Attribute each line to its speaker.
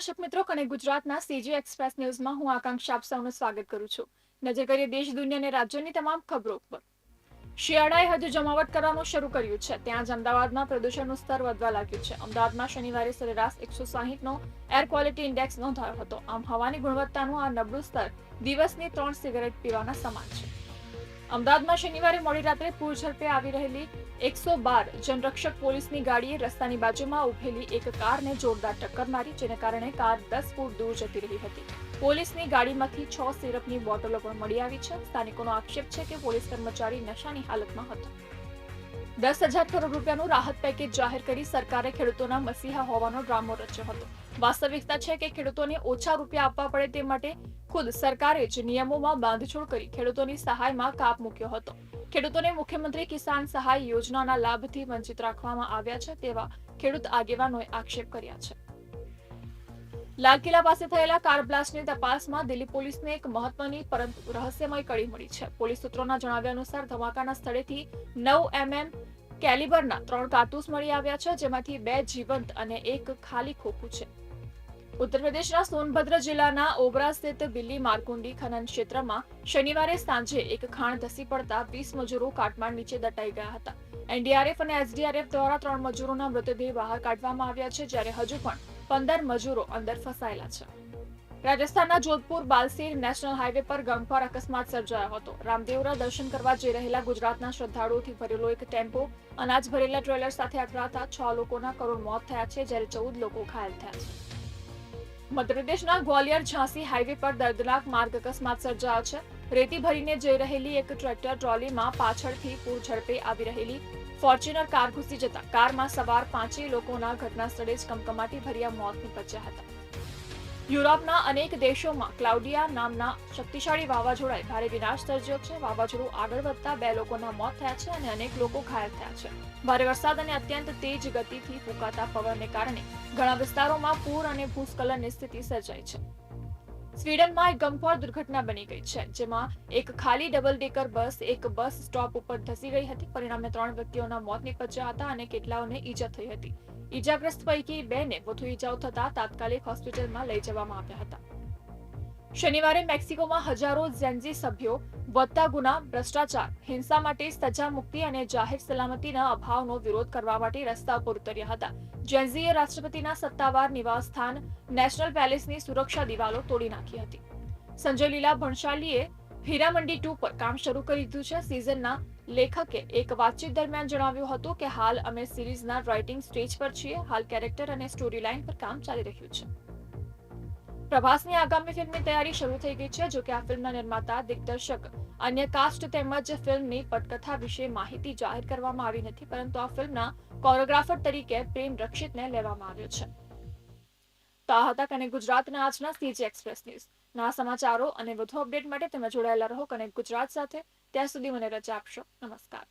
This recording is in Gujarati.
Speaker 1: દર્શક મિત્રો અને ગુજરાતના સીજી એક્સપ્રેસ ન્યૂઝમાં હું આકાંક્ષા આપ સૌનું સ્વાગત કરું છું. નજર કરીએ દેશ, દુનિયા અને રાજ્યની તમામ ખબરો પર શિયાળાએ હજુ જમાવટ કરવાનું શરૂ કર્યું છે. ત્યાં જ અમદાવાદમાં પ્રદૂષણનું સ્તર વધવા લાગ્યું છે. અમદાવાદમાં શનિવારે સરેરાશ એકસો સાહીઠનો એર ક્વોલિટી ઇન્ડેક્સ નોંધાયો હતો. આમ, હવાની ગુણવત્તાનું આ નબળું સ્તર દિવસની ત્રણ સિગરેટ પીવાના સમાન છે. અમદાવાદમાં શનિવારે મોડી રાત્રે પૂર ઝડપે આવી રહેલી એકસો બાર જનરક્ષક પોલીસની ગાડીએ રસ્તાની બાજુમાં ઉભેલી એક કારને જોરદાર ટક્કર મારી, જેને કારણે કાર દસ ફૂટ દૂર જતી રહી હતી. પોલીસની ગાડીમાંથી છ સિરપની બોટલો પણ મળી આવી છે. સ્થાનિકોનો આક્ષેપ છે કે પોલીસ કર્મચારી નશાની હાલતમાં હતો. દસ હજાર કરોડ રૂપિયાનું રાહત પેકેજ જાહેર કરી સરકારે ખેડૂતોના મસીહા હોવાનો ડ્રામો રચ્યો હતો. વાસ્તવિકતા છે કે ખેડૂતોને ઓછા રૂપિયા આપવા પડે તે માટે ખુદ સરકારે જ નિયમોમાં બાંધછોડ કરી ખેડૂતોની સહાયમાં કાપ મૂક્યો હતો. ખેડૂતોને મુખ્યમંત્રી કિસાન સહાય યોજનાના લાભથી વંચિત રાખવામાં આવ્યા છે તેવા ખેડૂત આગેવાનોએ આક્ષેપ કર્યા છે. લાલ કિલ્લા પાસે થયેલા કાર બ્લાસ્ટની તપાસમાં દિલ્હી પોલીસને એક મહત્વની પરંતુ રહસ્યમય કડી મળી છે. પોલીસ સૂત્રોના જણાવ્યા અનુસાર ધમાકાના સ્થળેથી નવ એમએમ કેલિબરના ત્રણ કારતૂસ મળી આવ્યા છે, જેમાંથી બે જીવંત અને એક ખાલી ખોખું છે. ઉત્તર પ્રદેશના સોનભદ્ર જિલ્લાના ઓબરા સ્થિત બિલ્લી મારકુંડી ખનન ક્ષેત્રમાં શનિવારે સાંજે એક ખાણ ધસી પડતા વીસ મજૂરો કાટમાળ નીચે દટાઈ ગયા હતા. એનડીઆરએફ અને એસડીઆરએફ દ્વારા ત્રણ મજૂરોના મૃતદેહ બહાર કાઢવામાં આવ્યા છે, જ્યારે હજુ પણ પંદર મજૂરો અંદર ફસાયેલા છે. રાજસ્થાનના જોધપુર બાલસીર નેશનલ હાઈવે પર ગમખ્વાર અકસ્માત સર્જાયો હતો. રામદેવરા દર્શન કરવા જઈ રહેલા ગુજરાતના શ્રદ્ધાળુઓથી ભરેલો એક ટેમ્પો, અનાજ ભરેલા ટ્રેલર સાથે અથડાતા છ લોકોના કરુણ મોત થયા છે, જ્યારે ચૌદ લોકો ઘાયલ થયા છે. મધ્યપ્રદેશના ગ્વાલિયર ઝાંસી હાઈવે પર દર્દનાક માર્ગ અકસ્માત સર્જાયો છે. રેતી ભરીને જઈ રહેલી એક ટ્રેક્ટર ટ્રોલીમાં પાછળથી પૂર ઝડપે આવી રહેલી ફોર્ચ્યુનર કાર ઘૂસી જતા કારમાં સવાર પાંચેય લોકોના ઘટના સ્થળે જ કમકમાટી ભર્યા મોત નીપજ્યા હતા. યુરોપના અનેક દેશોમાં ક્લાઉડિયા નામના શક્તિશાળી વાવાઝોડાએ ભારે વિનાશ સર્જ્યો છે. વાવાઝોડું આગળ વધતા બે લોકોના મોત થયા છે અને અનેક લોકો ઘાયલ થયા છે. ભારે વરસાદ અને અત્યંત તેજ ગતિથી ફૂંકાતા પવનને કારણે ઘણા વિસ્તારોમાં પૂર અને ભૂસ્ખલનની સ્થિતિ સર્જાઈ છે. સ્વીડનમાં એક ગમખ્વાર દુર્ઘટના બની ગઈ છે, જેમાં એક ખાલી ડબલ ડેકર બસ એક બસ સ્ટોપ ઉપર ધસી ગઈ હતી. પરિણામે ત્રણ વ્યક્તિઓના મોત નીપજ્યા હતા અને કેટલાઓને ઈજા થઈ હતી. ઈજાગ્રસ્ત પૈકી બેને વધુ ઈજાઓ થતા તાત્કાલિક હોસ્પિટલમાં લઈ જવામાં આવ્યા હતા. શનિવારે મેક્સિકોમાં હજારો ઝેન્ઝી સભ્યો, વધતા ગુના, ભ્રષ્ટાચાર, હિંસા માટે સજા મુક્તિ અને જાહેર સલામતીના અભાવનો વિરોધ કરવા માટે રસ્તા પર ઉતર્યા હતા. જેન્ઝીએ રાષ્ટ્રપતિના સત્તાવાર નિવાસસ્થાન નેશનલ પેલેસની સુરક્ષા દિવાલો તોડી નાખી હતી. સંજય લીલા ભણશાલીએ હીરામંડી ટુ પર કામ શરૂ કરી દીધું છે. સિઝનના લેખકે એક વાતચીત દરમિયાન જણાવ્યું હતું કે, હાલ અમે સિરીઝના રાઇટિંગ સ્ટેજ પર છીએ. હાલ કેરેક્ટર અને સ્ટોરી લાઇન પર કામ ચાલી રહ્યું છે. પ્રભાસની આગામી ફિલ્મની તૈયારી શરૂ થઈ ગઈ છે, જોકે આ ફિલ્મના નિર્માતા દિગ્દર્શક અન્ય કાસ્ટ તેમજ ફિલ્મની પટકથા વિશે માહિતી જાહેર કરવામાં આવી નથી, પરંતુ આ ફિલ્મના કોરિયોગ્રાફર તરીકે પ્રેમ રક્ષિતને લેવામાં આવ્યો છે. તો આ હતા કનેક્ટ ગુજરાતના આજના સીજી એક્સપ્રેસ ન્યૂઝ. ના સમાચારો અને વધુ અપડેટ માટે તમે જોડાયેલા રહો કનેક્ટ ગુજરાત સાથે. ત્યાં સુધી મને રજા આપશો. નમસ્કાર.